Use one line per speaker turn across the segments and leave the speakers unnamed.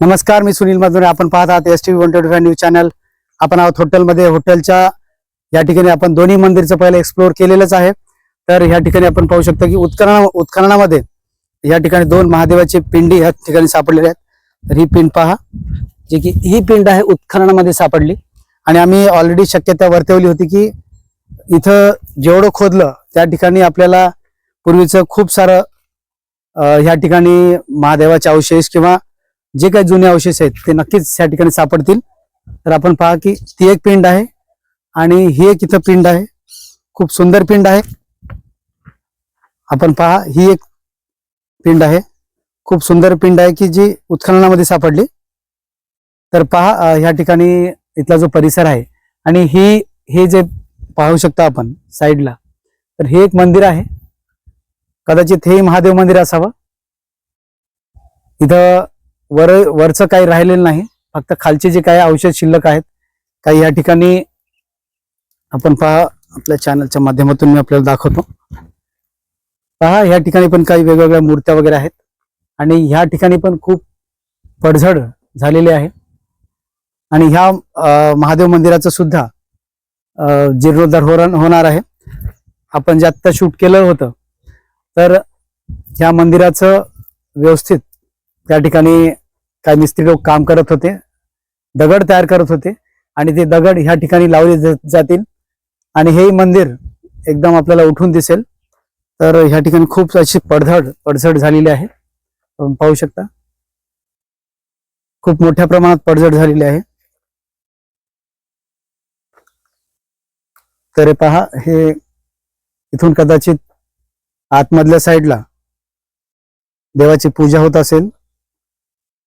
नमस्कार मी सुनील मधुरे. आपण पाहत आहात S T V one twenty five news channel आपण आहोत हॉटेलमध्ये हॉटेलच्या या ठिकाणी आपण दोन्ही मंदिरचं पहिलं एक्सप्लोअर केलेलंच आहे. तर या ठिकाणी आपण पाहू शकतो की उत्खनन उत्खननामध्ये या ठिकाणी दोन महादेवाची पिंडी या ठिकाणी सापडलेल्या आहेत. तर ही पिंड पहा. जे की ही पिंड आहे उत्खननामध्ये सापडली. आणि आम्ही ऑलरेडी शक्यता वर्तवली होती की इथं जेवढं खोदलं त्या ठिकाणी आपल्याला पूर्वीचं खूप सारं ह्या ठिकाणी महादेवाचे अवशेष किंवा जे काही जुने अवशेष आहेत ते नक्कीच या ठिकाणी सापडतील. तर आपण पहा की ती एक पिंड आहे आणि ही एक इथं पिंड आहे. खूप सुंदर पिंड आहे. आपण पहा ही एक पिंड आहे. खूप सुंदर पिंड आहे की जी उत्खननामध्ये सापडली. तर पहा ह्या ठिकाणी इथला जो परिसर आहे आणि ही हे जे पाहू शकता आपण साईडला तर हे एक मंदिर आहे. कदाचित हे महादेव मंदिर असावं. इथं वर वरचं काही राहिलेलं नाही. फक्त खालचे जे काही औषध शिल्लक आहेत काही या ठिकाणी आपण पहा आपल्या चॅनलच्या माध्यमातून मी आपल्याला दाखवतो. पहा या ठिकाणी पण काही वेगवेगळ्या मूर्त्या वगैरे आहेत. आणि ह्या ठिकाणी पण खूप पडझड झालेली आहे. आणि ह्या महादेव मंदिराचं सुद्धा जीर्णोद्धार होणार होणार आहे. आपण जे आत्ता शूट केलं होतं तर ह्या मंदिराचं व्यवस्थित त्या ठिकाणी काही मिस्त्री लोक काम करत होते. दगड तयार करत होते आणि ते दगड ह्या ठिकाणी लावले जातील. आणि हे मंदिर एकदम आपल्याला उठून दिसेल. तर ह्या ठिकाणी खूप अशी पडझड पडझड झालेली आहे. पाहू शकता. खूप मोठ्या प्रमाणात पडझड झालेली आहे. तर पहा हे इथून कदाचित आतमधल्या साईडला देवाची पूजा होत असेल.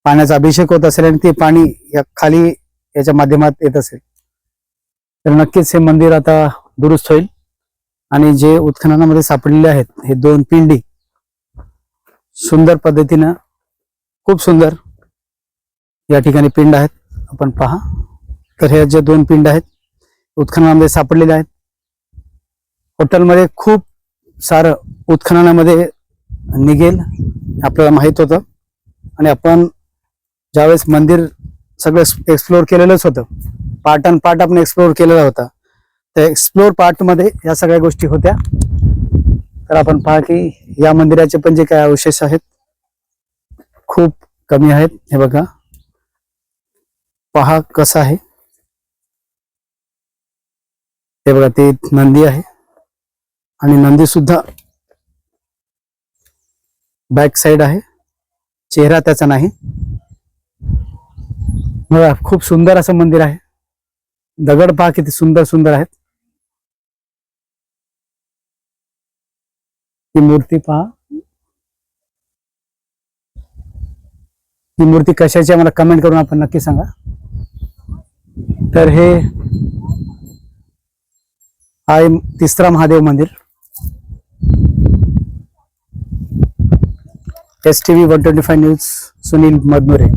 पाण्याचा अभिषेक होत असेल आणि ते पाणी या खाली याच्या माध्यमात येत असेल. तर नक्कीच हे मंदिर आता दुरुस्त होईल. आणि जे उत्खननामध्ये सापडलेले आहेत हे दोन पिंडी सुंदर पद्धतीनं खूप सुंदर या ठिकाणी पिंड आहेत. आपण पहा. तर हे जे दोन पिंड आहेत उत्खननामध्ये सापडलेले आहेत. हॉटेलमध्ये खूप सारं उत्खननामध्ये निघेल आपल्याला माहीत होतं. आणि आपण ज्यावेळेस मंदिर सगळं एक्सप्लोअर केलेलंच होतं. पार्ट अँड पार्ट आपण एक्सप्लोअर केलेला होता. त्या एक्सप्लोअर पार्टमध्ये या सगळ्या गोष्टी होत्या. तर आपण पहा की या मंदिराचे पण जे काय अवशेष आहेत खूप कमी आहेत. हे बघा. पहा कसं आहे. हे बघा ते नंदी आहे. आणि नंदी सुद्धा बॅक साइड आहे. चेहरा त्याचा नाही. खूप सुंदर असं मंदिर आहे. दगड पहा किती सुंदर सुंदर आहेत. ही मूर्ती पहा. ही मूर्ती कशाची मला कमेंट करून आपण नक्की सांगा. तर हे आहे तिसरा महादेव मंदिर. S T V one twenty five news Sunil Madanure.